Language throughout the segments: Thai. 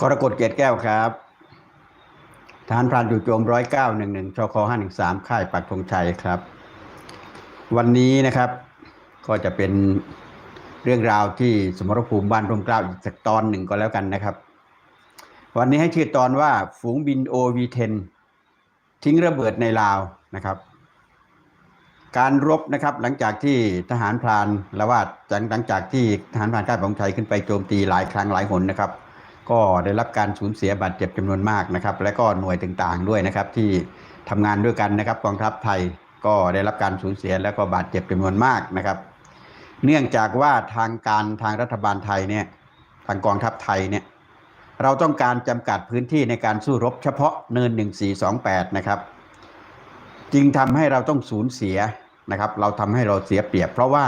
กรกฎเกตแก้วครับทหารพรานจู่โจมร้อยเก้าหนึ่งหนึ่งชคห้าหนึ่งสามค่ายปักธงชัยครับ วันนี้นะครับ ก็จะเป็นเรื่องราวที่สมรภูมิบ้านร่มเกล้าอีกสักตอนหนึ่งก็แล้วกันนะครับ วันนี้ให้ชื่อตอนว่าฝูงบิน OV10 ทิ้งระเบิดในลาวนะครับ การรบนะครับหลังจากที่ทหารพรานละวาดหลังจากที่ทหารพรานค่ายปักธงชัยขึ้นไปโจมตีหลายครั้งหลายหนนะครับ ก็ได้รับการสูญเสียบาดเจ็บจำนวนมากนะครับ และก็หน่วยต่างๆด้วยนะครับ ที่ทำงานด้วยกันนะครับกองทัพไทยก็ได้รับการสูญเสียและก็บาดเจ็บจำนวนมากนะครับ เนื่องจากว่าทางการทางรัฐบาลไทยเนี่ยทางกองทัพไทยเนี่ยเราต้องการจำกัดพื้นที่ในการสู้รบเฉพาะเนิน 1428 นะครับจึงทำให้เราต้องสูญเสีย นะครับ เราทำให้เราเสียเปรียบ เพราะว่า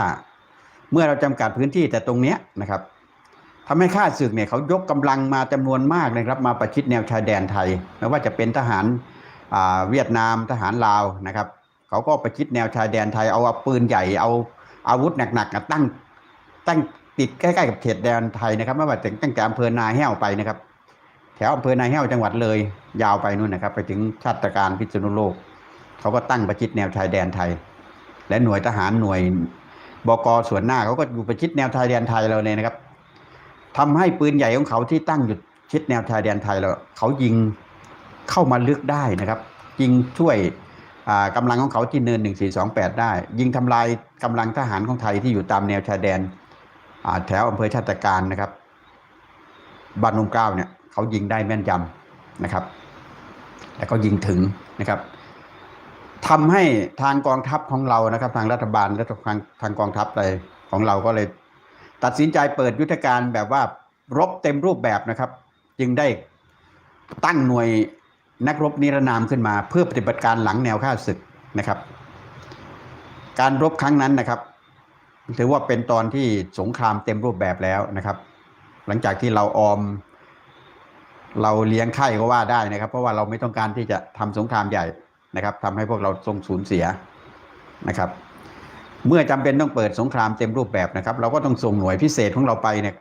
เมื่อเราจำกัดพื้นที่แต่ตรงเนี้ยนะครับทำให้ข้าศึกเนี่ยเขายกกำลังมาจำนวนมากนะครับ มาประชิดแนวชายแดนไทยไม่ว่าจะเป็นทหารเวียดนามทหารลาวนะครับเขาก็ประชิดแนวชายแดนไทยเอาปืนใหญ่เอาอาวุธหนักๆตั้งตั้งติดใกล้ๆกับเขตแดนไทยนะครับไม่ว่าตั้งแต่อำเภอนาแห้วไปนะครับ แถวอำเภอนาแห้วจังหวัดเลย ยาวไปนู่นนะครับ ไปถึงชาติการพิษณุโลก เขาก็ตั้งประชิดแนวชายแดนไทย และหน่วยทหารหน่วยบกส่วนหน้าเขาก็อยู่ประชิดแนวชายแดนไทยเราเลยนะครับทำให้ปืนใหญ่ของเขาที่ตั้งอยู่ชิดแนวชายแดนไทยแล้วเขายิงเข้ามาลึกได้นะครับ ยิงช่วยกำลังของเขาที่เนิน 1428 ได้ ยิงทำลายกำลังทหารของไทยที่อยู่ตามแนวชายแดนแถวอำเภอชาติการนะครับบ้านนมเก้าเนี่ยเขายิงได้แม่นยำนะครับ แล้วก็ยิงถึงนะครับ ทำให้ทางกองทัพของเรานะครับ ทางรัฐบาลและทางทางกองทัพเลยของเราก็เลย ตัดสินใจเปิดยุทธการแบบว่ารบเต็มรูปแบบนะครับ จึงได้ตั้งหน่วยนักรบนิรนามขึ้นมา เพื่อปฏิบัติการหลังแนวข้าศึกนะครับ การรบครั้งนั้นนะครับ ถือว่าเป็นตอนที่สงครามเต็มรูปแบบแล้วนะครับ หลังจากที่เราออม เราเลี้ยงไข่ก็ว่าได้นะครับ เพราะว่าเราไม่ต้องการที่จะทำสงครามใหญ่ นะครับทำให้พวกเราทรงสูญเสียนะครับ เมื่อจำเป็นต้องเปิดสงครามเต็มรูปแบบนะครับ เราก็ต้องส่งหน่วยพิเศษของเราไปเนี่ย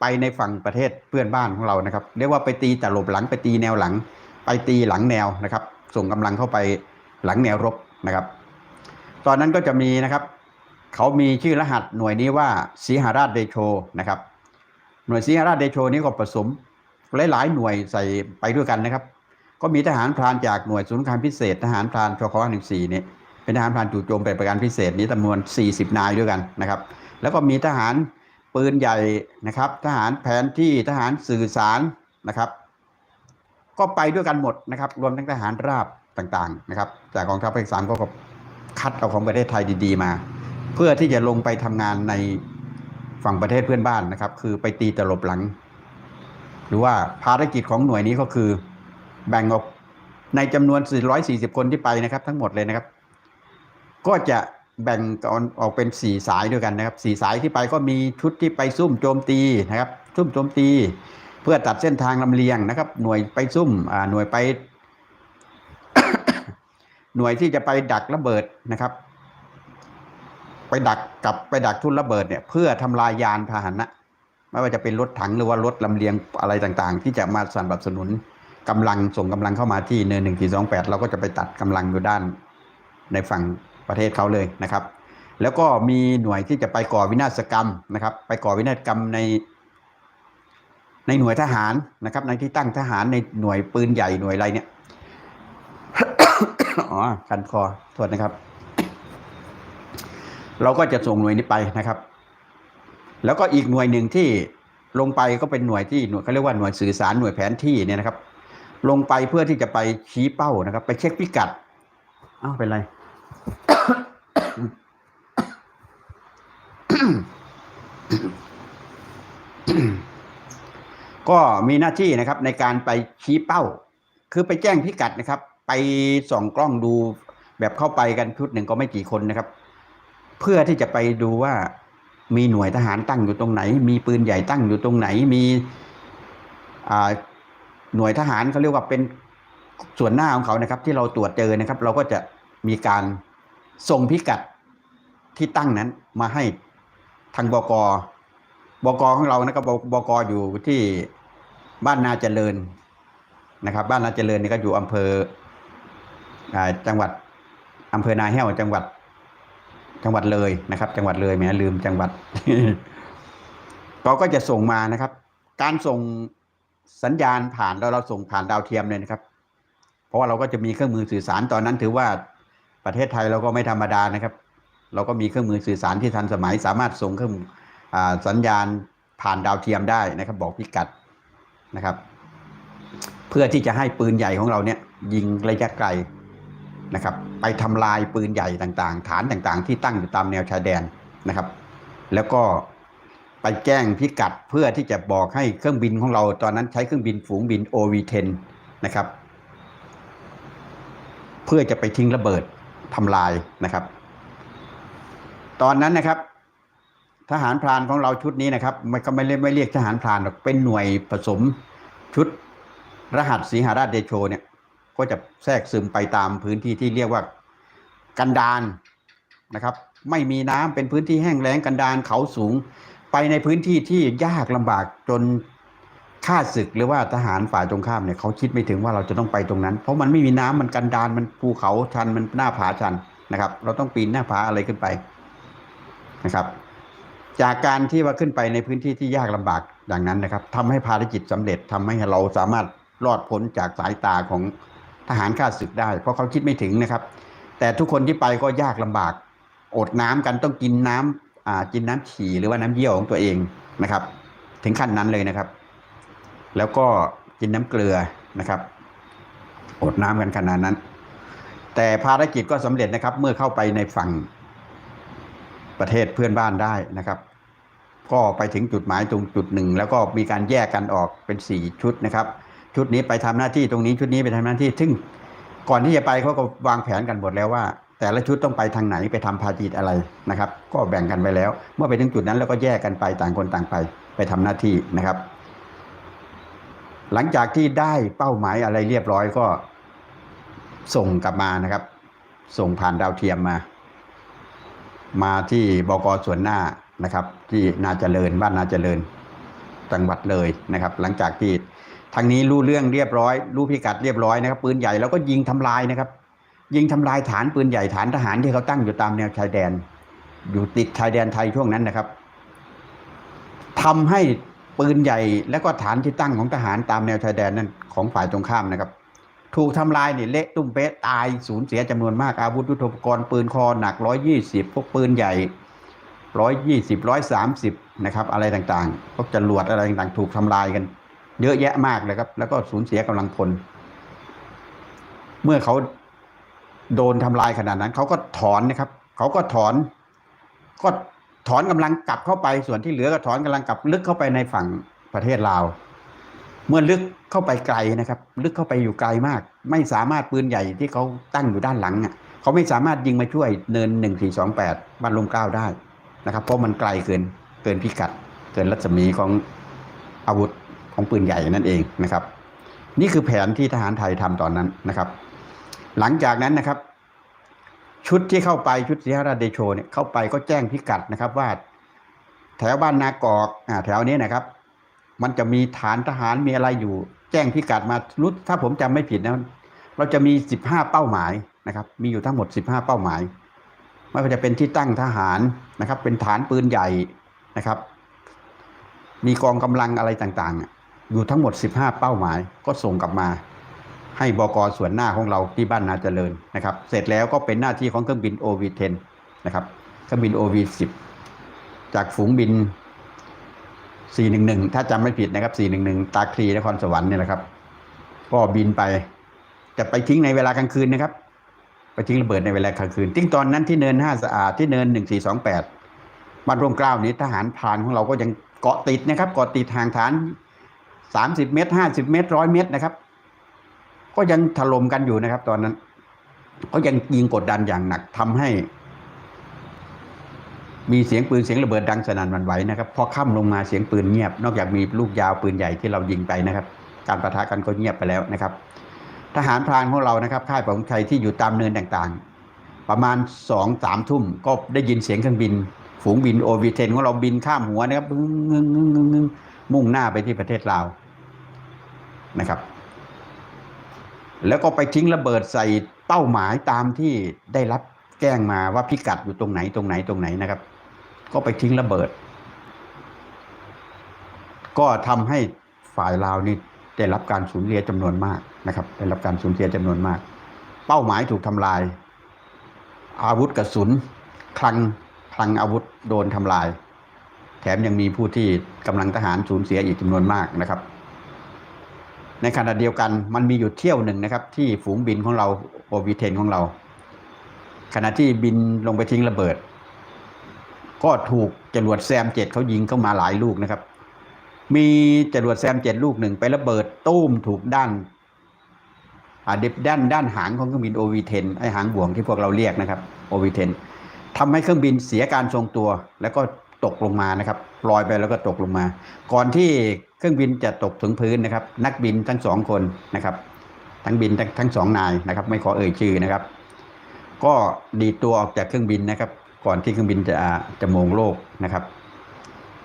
ไปในฝั่งประเทศเพื่อนบ้านของเรานะครับ เรียกว่าไปตีแต่หลบหลังไปตีแนวหลัง ไปตีหลังแนวนะครับ ส่งกำลังเข้าไปหลังแนวรบนะครับ ตอนนั้นก็จะมีนะครับ เขามีชื่อรหัสหน่วยนี้ว่าสีหราชเดโชนะครับ หน่วยสีหราชเดโชนี้ก็ผสมหลายๆหน่วยใส่ไปด้วยกันนะครับ ก็มีทหารพรานจากหน่วยศูนย์การพิเศษ ทหารพรานชคหนึ่งสี่เนี่ยเป็นทหารพรานจู่โจมเป็นประการพิเศษนี้จำนวน 40 นายด้วยกันนะครับ แล้วก็มีทหารปืนใหญ่นะครับ ทหารแผนที่ทหารสื่อสารนะครับ ก็ไปด้วยกันหมดนะครับ รวมทั้งทหารราบต่างๆนะครับ จากกองทัพภาคสามก็คัดเอาของประเทศไทยดีๆมา เพื่อที่จะลงไปทำงานในฝั่งประเทศเพื่อนบ้านนะครับ คือไปตีตลบหลัง หรือว่าภารกิจของหน่วยนี้ก็คือ แบ่งออกในจำนวน 440 คนที่ไปนะครับ ทั้งหมดเลยนะครับ ก็จะแบ่งออกเป็นสี่สายด้วยกันนะครับสี่สายที่ไปก็มีชุดที่ไปซุ่มโจมตีนะครับ ซุ่มโจมตี เพื่อตัดเส้นทางลำเลียงนะครับ หน่วยไปซุ่มอ่าหน่วยไป หน่วยที่จะไปดักระเบิดนะครับ ไปดักกับไปดักทุ่นระเบิดเนี่ย เพื่อทำลายยานพาหนะ ไม่ว่าจะเป็นรถถังหรือว่ารถลำเลียงอะไรต่างๆ ที่จะมาสนับสนุน กำลังส่งกำลังเข้ามาที่เนินหนึ่งสี่สองแปดเราก็จะไปตัดกำลังอยู่ด้านในฝั่งประเทศเขาเลยนะครับ แล้วก็มีหน่วยที่จะไปก่อวินาศกรรมนะครับ ไปก่อวินาศกรรมใน ในหน่วยทหารนะครับ ในที่ตั้งทหารในหน่วยปืนใหญ่หน่วยอะไรเนี่ยอ๋อคันคอโทษนะครับ เราก็จะส่งหน่วยนี้ไปนะครับ แล้วก็อีกหน่วยหนึ่งที่ลงไปก็เป็นหน่วยที่หน่วยเขาเรียกว่าหน่วยสื่อสารหน่วยแผนที่เนี่ยนะครับ ลงไปเพื่อที่จะไปชี้เป้านะครับ ไปเช็คพิกัดอ้าวเป็นไร ก็มีหน้าที่นะครับ ในการไปชี้เป้า คือไปแจ้งพิกัดนะครับ ไปส่องกล้องดูแบบเข้าไปกันชุดหนึ่งก็ไม่กี่คนนะครับ เพื่อที่จะไปดูว่ามีหน่วยทหารตั้งอยู่ตรงไหน มีปืนใหญ่ตั้งอยู่ตรงไหนมีอ่า หน่วยทหารเขาเรียกว่าเป็นส่วนหน้าของเขานะครับ ที่เราตรวจเจอนะครับ เราก็จะมีการส่งพิกัดที่ตั้งนั้นมาให้ทางบกบกของเรานะครับบกอยู่ที่บ้านนาเจริญนะครับ บ้านนาเจริญนี่ก็อยู่อำเภออจังหวัดอำเภอนาแห้วจังหวัดจังหวัดเลยนะครับ จังหวัดเลยแหมลืมจังหวัดเราก็จะส่งมานะครับ การส่ง สัญญาณผ่านเราเราส่งผ่านดาวเทียมเลยนะครับ เพราะว่าเราก็จะมีเครื่องมือสื่อสารตอนนั้นถือว่าประเทศไทยเราก็ไม่ธรรมดานะครับ เราก็มีเครื่องมือสื่อสารที่ทันสมัย สามารถส่งเครื่องอสัญญาณผ่านดาวเทียมได้นะครับ บอกพิกัดนะครับ เพื่อที่จะให้ปืนใหญ่ของเราเนี่ยยิงระยะไกลนะครับ ไปทำลายปืนใหญ่ต่างๆ ฐานต่างๆ ที่ตั้งอยู่ตามแนวชายแดนนะครับ แล้วก็ ไปแจ้งพิกัดเพื่อที่จะบอกให้เครื่องบินของเราตอนนั้นใช้เครื่องบินฝูงบิน OV-10 นะครับ เพื่อจะไปทิ้งระเบิดทำลายนะครับ ตอนนั้นนะครับ ทหารพรานของเราชุดนี้นะครับมันก็ไม่เรียกไม่เรียกทหารพรานหรอกเป็นหน่วยผสมชุดรหัสสีหาราชเดโชเนี่ย ก็จะแทรกซึมไปตามพื้นที่ที่เรียกว่ากันดานนะครับ ไม่มีน้ำเป็นพื้นที่แห้งแล้งกันดานเขาสูง ไปในพื้นที่ที่ยากลำบากจนข้าศึกหรือว่าทหารฝ่ายตรงข้ามเนี่ยเขาคิดไม่ถึงว่าเราจะต้องไปตรงนั้น เพราะมันไม่มีน้ำมันกันดานมันภูเขาชันมันหน้าผาชันนะครับ เราต้องปีนหน้าผาอะไรขึ้นไปนะครับ จากการที่ว่าขึ้นไปในพื้นที่ที่ยากลำบากอย่างนั้นนะครับทำให้ภารกิจสำเร็จทำให้เราสามารถรอดพ้นจากสายตาของทหารข้าศึกได้ เพราะเขาคิดไม่ถึงนะครับ แต่ทุกคนที่ไปก็ยากลำบาก อดน้ำกันต้องกินน้ำอ่า กินน้ำฉี่หรือว่าน้ำเยี่ยวของตัวเองนะครับ ถึงขั้นนั้นเลยนะครับ แล้วก็กินน้ำเกลือนะครับอดน้ำกันขนาดนั้น แต่ภารกิจก็สำเร็จนะครับ เมื่อเข้าไปในฝั่งประเทศเพื่อนบ้านได้นะครับ ก็ไปถึงจุดหมายตรงจุดหนึ่ง แล้วก็มีการแยกกันออกเป็นสี่ชุดนะครับ ชุดนี้ไปทำหน้าที่ตรงนี้ชุดนี้ไปทำหน้าที่ ซึ่งก่อนที่จะไปเขาก็วางแผนกันหมดแล้วว่า แต่ละชุดต้องไปทางไหนไปทำภารกิจอะไรนะครับ ก็แบ่งกันไปแล้ว เมื่อไปถึงจุดนั้นแล้วก็แยกกันไปต่างคนต่างไป ไปทำหน้าที่นะครับ หลังจากที่ได้เป้าหมายอะไรเรียบร้อยก็ ส่งกลับมานะครับ ส่งผ่านดาวเทียมมา มาที่บกส่วนหน้านะครับ ที่นาเจริญบ้านนาเจริญจังหวัดเลยนะครับ หลังจากที่ทางนี้รู้เรื่องเรียบร้อย รู้พิกัดเรียบร้อยนะครับ ปืนใหญ่แล้วก็ยิงทำลายนะครับ ยิงทำลายฐานปืนใหญ่ฐานทหารที่เขาตั้งอยู่ตามแนวชายแดน อยู่ติดชายแดนไทยช่วงนั้นนะครับทำให้ปืนใหญ่และก็ฐานที่ตั้งของทหารตามแนวชายแดนนั้นของฝ่ายตรงข้ามนะครับ ถูกทำลายเนี่ยเละตุ้มเป๊ะตายสูญเสียจำนวนมากอาวุธยุทโธปกรณ์ปืนคอหนักร้อยยี่สิบพวกปืนใหญ่ร้อยยี่สิบร้อยสามสิบนะครับอะไรต่างๆพวกจรวดอะไรต่างๆ ถูกทำลายกัน เยอะแยะมากเลยครับ แล้วก็สูญเสียกำลังพล เมื่อเขา โดนทำลายขนาดนั้น เขาก็ถอนนะครับ เขาก็ถอน ก็ถอนกำลังกลับเข้าไป ส่วนที่เหลือก็ถอนกำลังกลับลึกเข้าไปในฝั่งประเทศลาว เมื่อลึกเข้าไปไกลนะครับ ลึกเข้าไปอยู่ไกลมาก ไม่สามารถปืนใหญ่ที่เขาตั้งอยู่ด้านหลังอะเขาไม่สามารถยิงมาช่วยเนินหนึ่งสี่สองแปดบ้านลมเกล้าได้นะครับ เพราะมันไกลเกินเกินพิกัด เกินรัศมีของอาวุธของปืนใหญ่นั่นเองนะครับ นี่คือแผนที่ทหารไทยทำตอนนั้นนะครับ หลังจากนั้นนะครับ ชุดที่เข้าไปชุดสีหราชเดโชเนี่ยเข้าไปก็แจ้งพิกัดนะครับว่า แถวบ้านนากอกอ่าแถวนี้นะครับ มันจะมีฐานทหารมีอะไรอยู่ แจ้งพิกัดมารุดถ้าผมจำไม่ผิดนะเราจะมีสิบห้าเป้าหมายนะครับ มีอยู่ทั้งหมดสิบห้าเป้าหมายไม่ว่าจะเป็นที่ตั้งทหารนะครับ เป็นฐานปืนใหญ่นะครับ มีกองกำลังอะไรต่างๆ อยู่ทั้งหมด 15 เป้าหมายก็ส่งกลับมา ให้บกส่วนหน้าของเราที่บ้านนาเจริญนะครับ เสร็จแล้วก็เป็นหน้าที่ของเครื่องบิน OV-10 นะครับเครื่องบิน OV-10 จากฝูงบิน 411 ถ้าจำไม่ผิดนะครับ 411 ตาคลีนครสวรรค์เนี่ยนะครับ ก็บินไปจะไปทิ้งในเวลากลางคืนนะครับ ไปทิ้งระเบิดในเวลากลางคืนทิ้งตอนนั้นที่เนินห้าสะอาดที่เนิน 1428บ้านร่มกล้านี้ทหารพรานของเราก็ยังเกาะติดนะครับเกาะติดทางฐาน 30 เมตร 50 เมตรร้อยเมตรนะครับ ก็ยังถล่มกันอยู่นะครับ ตอนนั้นก็ยังยิงกดดันอย่างหนักทำให้ มีเสียงปืนเสียงระเบิดดังสนั่นวันไหวนะครับพอค่ำลงมาเสียงปืนเงียบ นอกจากมีลูกยาวปืนใหญ่ที่เรายิงไปนะครับ การประทะกันก็เงียบไปแล้วนะครับ ทหารพรานของเรานะครับค่ายประมงชัยที่อยู่ตามเนินต่างๆ ประมาณสองสามทุ่มก็ได้ยินเสียงเครื่องบิน ฝูงบินโอวีเทนของเราบินข้ามหัวนะครับงึ้งงึ้งงึ้งงึ้งงึ้งมุ่งหน้าไปที่ประเทศลาวนะครับ แล้วก็ไปทิ้งระเบิดใส่เป้าหมายตามที่ได้รับแจ้งมาว่าพิกัดอยู่ตรงไหนตรงไหนตรงไหนนะครับ ก็ไปทิ้งระเบิด ก็ทำให้ฝ่ายลาวนี่ได้รับการสูญเสียจำนวนมากนะครับ ได้รับการสูญเสียจำนวนมาก เป้าหมายถูกทำลาย อาวุธกระสุนคลังคลังอาวุธโดนทำลาย แถมยังมีผู้ที่กำลังทหารสูญเสียอีกจำนวนมากนะครับ ในขณะเดียวกันมันมีอยู่เที่ยวหนึ่งนะครับ ที่ฝูงบินของเราโอวีเทนของเรา ขณะที่บินลงไปทิ้งระเบิด ก็ถูกจรวดแซมเจ็ดเขายิงเข้ามาหลายลูกนะครับ มีจรวดแซมเจ็ดลูกหนึ่งไประเบิดตู้มถูกด้านอ่าเด็บด้านด้านหางของเครื่องบินโอวีเทนไอหางบ่วงที่พวกเราเรียกนะครับโอวีเทนทำให้เครื่องบินเสียการทรงตัว แล้วก็ ตกลงมานะครับลอยไปแล้วก็ตกลงมา ก่อนที่เครื่องบินจะตกถึงพื้นนะครับ นักบินทั้งสองคนนะครับ ทั้งบินทั้งทั้งสองนายนะครับ ไม่ขอเอ่ยชื่อนะครับ ก็ดีตัวออกจากเครื่องบินนะครับ ก่อนที่เครื่องบินจะจะโมงโลกนะครับ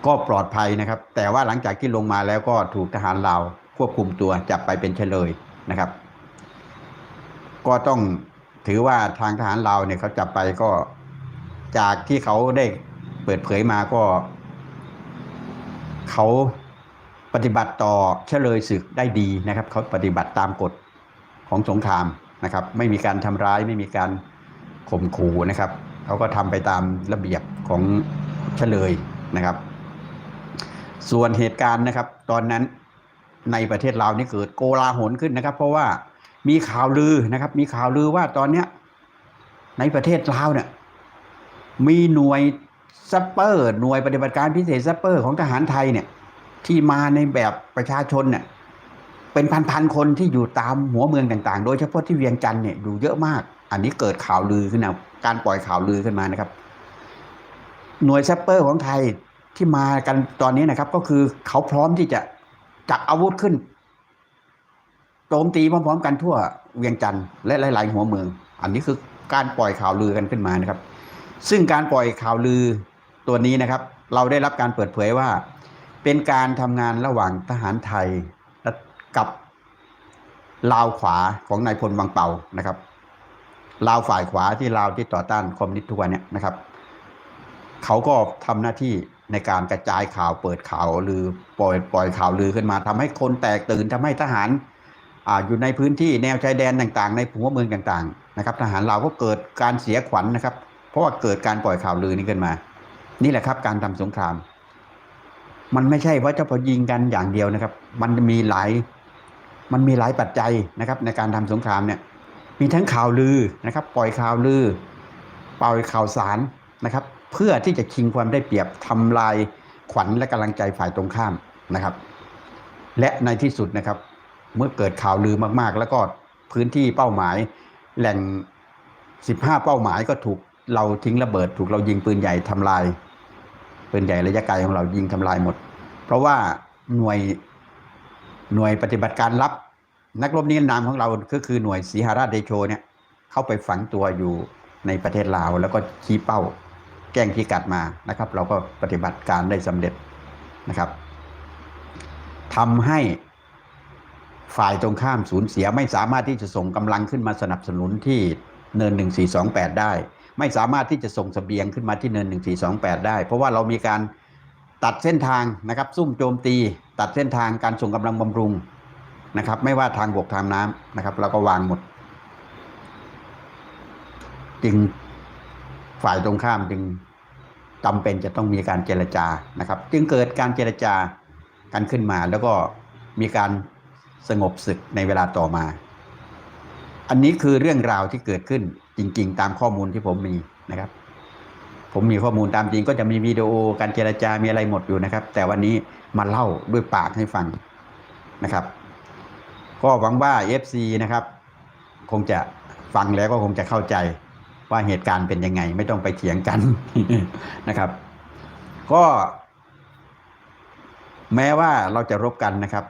ก็ปลอดภัยนะครับ แต่ว่าหลังจากที่ลงมาแล้วก็ถูกทหารลาวควบคุมตัวจับไปเป็นเฉลยนะครับ ก็ต้องถือว่าทางทหารลาวเนี่ยเขาจับไปก็จากที่เขาได้ เปิดเผยมาก็ เขาปฏิบัติต่อเฉลยศึกได้ดีนะครับ เขาปฏิบัติตามกฎของสงครามนะครับ ไม่มีการทำร้ายไม่มีการข่มขู่นะครับ เขาก็ทำไปตามระเบียบของเฉลยนะครับ ส่วนเหตุการณ์นะครับ ตอนนั้นในประเทศลาวนี่เกิดโกลาหลขึ้นนะครับ เพราะว่ามีข่าวลือนะครับ มีข่าวลือว่าตอนเนี้ยในประเทศลาวเนี่ยมีหน่วย ซัปเปอร์หน่วยปฏิบัติการพิเศษซัปเปอร์ของทหารไทยเนี่ย ที่มาในแบบประชาชนเนี่ยเป็นพันๆคนที่อยู่ตามหัวเมืองต่างๆ โดยเฉพาะที่เวียงจันทร์เนี่ยอยู่เยอะมาก อันนี้เกิดข่าวลือขึ้นนะการปล่อยข่าวลือขึ้นมานะครับ หน่วยซัปเปอร์ของไทยที่มากันตอนนี้นะครับ ก็คือเขาพร้อมที่จะจับอาวุธขึ้นโจมตีพร้อมๆกันทั่วเวียงจันทร์และหลาย ๆ หัวเมือง อันนี้คือการปล่อยข่าวลือกันขึ้นมานะครับ ซึ่งการปล่อยข่าวลือ ตัวนี้นะครับ เราได้รับการเปิดเผยว่า เป็นการทำงานระหว่างทหารไทยกับลาวขวาของนายพลวังเป่านะครับลาวฝ่ายขวาที่ลาวที่ต่อต้านคอมมิวนิสต์ทุกวันเนี่ยนะครับ เขาก็ทำหน้าที่ในการกระจายข่าวเปิดข่าวหรือปล่อยปล่อยข่าวลือขึ้นมาทำให้คนแตกตื่นทำให้ทหารออยู่ในพื้นที่แนวชายแดนต่างๆ ในหัวเมืองต่าง ๆ นะครับ ทหารเราวก็เกิดการเสียขวัญนะครับ เพราะว่าเกิดการปล่อยข่าวลือนี้ขึ้นมา นี่แหละครับ การทำสงคราม มันไม่ใช่ว่าจะพอยิงกันอย่างเดียวนะครับ มันมีหลาย มันมีหลายปัจจัยนะครับ ในการทำสงครามเนี่ย มีทั้งข่าวลือนะครับ ปล่อยข่าวลือ ปล่อยข่าวสารนะครับ เพื่อที่จะชิงความได้เปรียบทำลายขวัญและกำลังใจฝ่ายตรงข้ามนะครับ และในที่สุดนะครับ เมื่อเกิดข่าวลือมากๆ แล้วก็พื้นที่เป้าหมายแหล่ง 15 เป้าหมายก็ถูกเราทิ้งระเบิด ถูกเรายิงปืนใหญ่ทำลาย ปืนใหญ่ระยะไกลของเรายิงทำลายหมด เพราะว่าหน่วยหน่วยปฏิบัติการลับ นักรบนิรนามของเราก็คือหน่วยสีหราชเดโชเนี่ยเข้าไปฝังตัวอยู่ในประเทศลาว แล้วก็ชี้เป้าแกล้งพิกัดมานะครับ เราก็ปฏิบัติการได้สำเร็จนะครับทำให้ฝ่ายตรงข้ามสูญเสียไม่สามารถที่จะส่งกำลังขึ้นมาสนับสนุนที่เนิน 1428 ได้ ไม่สามารถที่จะส่งเสบียงขึ้นมาที่เนิน 1428 ได้ เพราะว่าเรามีการตัดเส้นทางนะครับ ซุ่มโจมตี ตัดเส้นทางการส่งกำลังบำรุงนะครับ ไม่ว่าทางบกทางน้ำนะครับ เราก็วางหมด จึงฝ่ายตรงข้ามจึงจำเป็นจะต้องมีการเจรจานะครับ จึงเกิดการเจรจากันขึ้นมา แล้วก็มีการสงบศึกในเวลาต่อมา อันนี้คือเรื่องราวที่เกิดขึ้น จริง ๆ ตามข้อมูลที่ผมมีนะครับ ผมมีข้อมูลตามจริงก็จะมีวิดีโอการเจรจามีอะไรหมดอยู่นะครับ แต่วันนี้มาเล่าด้วยปากให้ฟังนะครับ ก็หวังว่า FC นะครับ คงจะฟังแล้วก็คงจะเข้าใจว่าเหตุการณ์เป็นยังไง ไม่ต้องไปเถียงกันนะครับ ก็ แม้ว่าเราจะรบกันนะครับ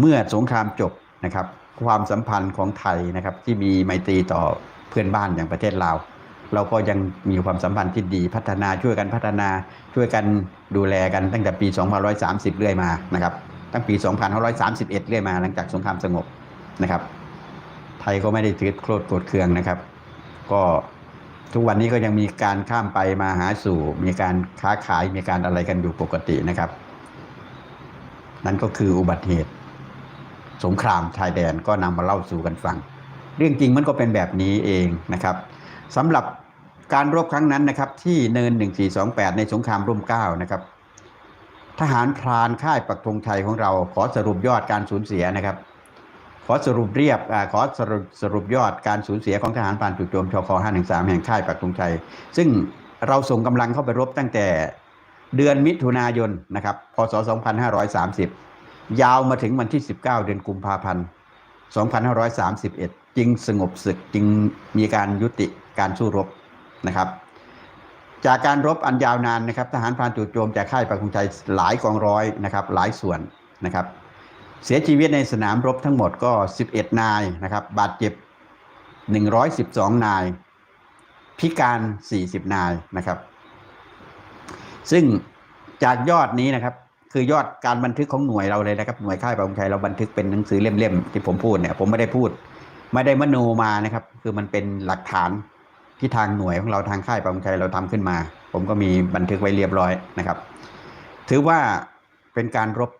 เมื่อสงครามจบนะครับ ความสัมพันธ์ของไทยนะครับ ที่มีไมตรีต่อเพื่อนบ้านอย่างประเทศลาวเราก็ยังมีความสัมพันธ์ที่ดีพัฒนาช่วยกันพัฒนาช่วยกันดูแลกันตั้งแต่ปี2530 เรื่อยมานะครับ ตั้งปี 2531 เรื่อยมา หลังจากสงครามสงบนะครับ ไทยก็ไม่ได้ถือโคตรโกรธเคืองนะครับ ก็ทุกวันนี้ก็ยังมีการข้ามไปมาหาสู่ มีการค้าขายมีการอะไรกันอยู่ปกตินะครับ นั่นก็คืออุบัติเหตุ สงครามชายแดนก็นำมาเล่าสู่กันฟัง เรื่องจริงมันก็เป็นแบบนี้เองนะครับสำหรับการรบครั้งนั้นนะครับที่เนิน 1428 ในสงครามร่มเก้านะครับทหารพรานค่ายปักธงชัยของเราขอสรุปยอดการสูญเสียนะครับ ขอสรุปเรียบอขอสรุปสรุปยอดการสูญเสียของทหารพรานจู่โจมชค513 แห่งค่ายปักธงชัย ซึ่งเราส่งกำลังเข้าไปรบตั้งแต่เดือนมิถุนายนนะครับพศ 2530 ยาวมาถึงวันที่ 19 เดือนกุมภาพันธ์ 2531 จึงสงบศึกจึงมีการยุติการสู้รบนะครับ จากการรบอันยาวนานนะครับทหารพรานจู่โจมจากค่ายปักธงชัยหลายกองร้อยนะครับหลายส่วนนะครับ เสียชีวิตในสนามรบทั้งหมดก็ 11 นายนะครับ บาดเจ็บ 112 นาย พิการ 40 นายนะครับ ซึ่งจากยอดนี้นะครับ คือยอดการบันทึกของหน่วยเราเลยนะครับ หน่วยค่ายประมงชัยเราบันทึกเป็นหนังสือเล่มๆที่ผมพูดเนี่ย ผมไม่ได้พูด ไม่ได้มโนมานะครับ คือมันเป็นหลักฐานที่ทางหน่วยของเราทางค่ายประมงชัยเราทำขึ้นมา ผมก็มีบันทึกไว้เรียบร้อยนะครับ ถือว่าเป็นการรบ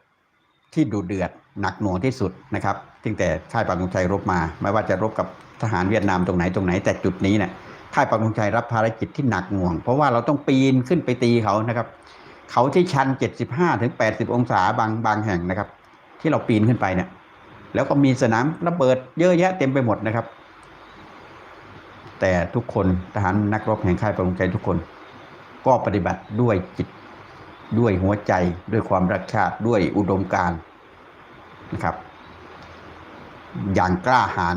ที่ดุเดือดหนักหน่วงที่สุดนะครับตั้งแต่ค่ายปักธงชัยรบมา ไม่ว่าจะรบกับทหารเวียดนามตรงไหนตรงไหนแต่จุดนี้เนี่ยค่ายปักธงชัยรับภารกิจที่หนักหน่วง เพราะว่าเราต้องปีนขึ้นไปตีเขานะครับ เขาที่ชัน 75ถึง80 องศาบางบางแห่งนะครับ ที่เราปีนขึ้นไปเนี่ย แล้วก็มีสนามระเบิดเยอะแยะเต็มไปหมดนะครับ แต่ทุกคนทหารนักรบแห่งค่ายปักธงชัยทุกคน ก็ปฏิบัติด้วยจิตด้วยหัวใจด้วยความรักชาติด้วยอุดมการนะครับ อย่างกล้าหาญ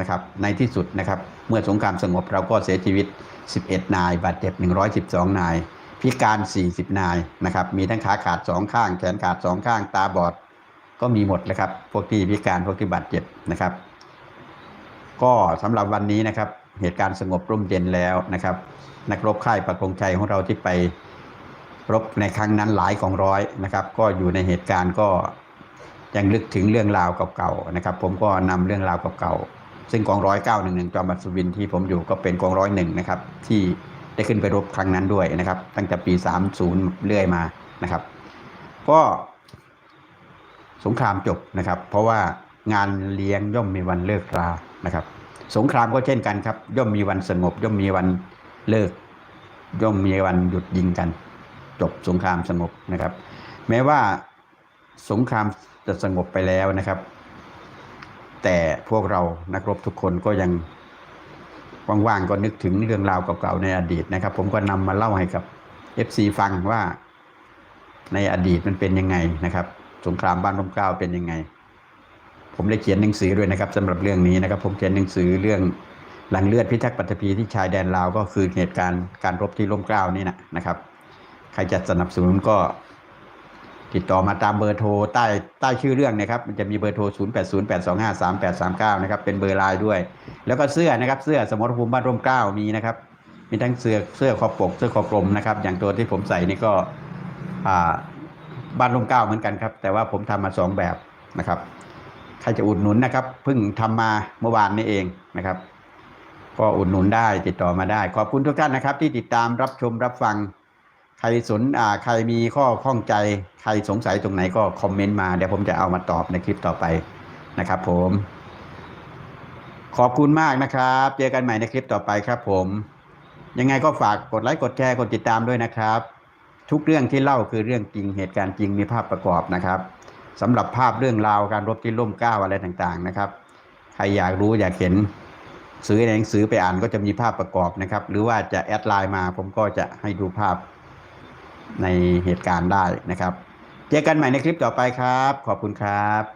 นะครับ ในที่สุดนะครับ เมื่อสงครามสงบเราก็เสียชีวิต 11 นาย บาดเจ็บ 112 นาย พิการ 40 นายนะครับ มีทั้งขาขาดสองข้าง แขนขาดสองข้าง ตาบอด ก็มีหมดเลยครับ พวกที่พิการพวกที่บาดเจ็บนะครับ ก็สำหรับวันนี้นะครับ เหตุการณ์สงบร่มเย็นแล้วนะครับ นักรบค่ายประคงชัยของเราที่ไปรบในครั้งนั้นหลายกองร้อยนะครับ ก็อยู่ในเหตุการณ์ก็ยังลึกถึงเรื่องราวเก่าๆนะครับ ผมก็นำเรื่องราวเก่าๆซึ่งกองร้อยเก้าหนึ่งหนึ่งจอมบัตสุวินที่ผมอยู่ก็เป็นกองร้อยหนึ่งนะครับที่ ได้ขึ้นไปรบครั้งนั้นด้วยนะครับ ตั้งแต่ปี 30 เรื่อยมานะครับ ก็สงครามจบนะครับ เพราะว่างานเลี้ยงย่อมมีวันเลิกรานะครับ สงครามก็เช่นกันครับ ย่อมมีวันสงบ ย่อมมีวันเลิก ย่อมมีวันหยุดยิงกัน จบสงครามสงบนะครับ แม้ว่าสงครามจะสงบไปแล้วนะครับ แต่พวกเรานักรบทุกคนก็ยัง ว่างๆก็นึกถึงเรื่องราวเก่าๆในอดีตนะครับ ผมก็นำมาเล่าให้กับ FC ฟังว่าในอดีตมันเป็นยังไงนะครับ สงครามบ้านร่มเกล้าเป็นยังไง ผมได้เขียนหนังสือด้วยนะครับสำหรับเรื่องนี้นะครับ ผมเขียนหนังสือเรื่องหลังเลือดพิทักษ์ปัตภีที่ชายแดนลาวก็คือเหตุการณ์การรบที่ร่มเกล้านี่นะนะครับ ใครจะสนับสนุนก็ ติดต่อมาตามเบอร์โทรใต้ใต้ชื่อเรื่องนะครับ มันจะมีเบอร์โทร 0 8 0 8 2 5 3 8 3 9 นะครับ เป็นเบอร์ไลน์ด้วย แล้วก็เสื้อนะครับ เสื้อสมรภูมิบ้านร่มเก้ามีนะครับ มีทั้งเสื้อเสื้อคอปก เสื้อคอกลมนะครับ อย่างตัวที่ผมใส่นี่ก็อ่าบ้านร่มเก้าเหมือนกันครับ แต่ว่าผมทำมาสองแบบนะครับ ใครจะอุดหนุนนะครับ เพิ่งทำมาเมื่อวานนี้เองนะครับ ก็อุดหนุนได้ติดต่อมาได้ ขอบคุณทุกท่านนะครับ ที่ติดตามรับชมรับฟัง ใครสนอ่าใครมีข้อข้องใจ ใครสงสัยตรงไหนก็คอมเมนต์มาเดี๋ยวผมจะเอามาตอบในคลิปต่อไปนะครับ ผม ขอบคุณมากนะครับ เจอกันใหม่ในคลิปต่อไปครับ ผม ยังไงก็ฝากกดไลค์กดแชร์กดติดตามด้วยนะครับ ทุกเรื่องที่เล่าคือเรื่องจริงเหตุการณ์จริงมีภาพประกอบนะครับสำหรับภาพเรื่องราวการรบที่ล่มก้าวอะไรต่างๆ นะครับ ใครอยากรู้อยากเห็นซื้อในหนังสือไปอ่านก็จะมีภาพประกอบนะครับ หรือว่าจะแอดไลน์มาผมก็จะให้ดูภาพ ในเหตุการณ์ได้นะครับ เจอกันใหม่ในคลิปต่อไปครับ ขอบคุณครับ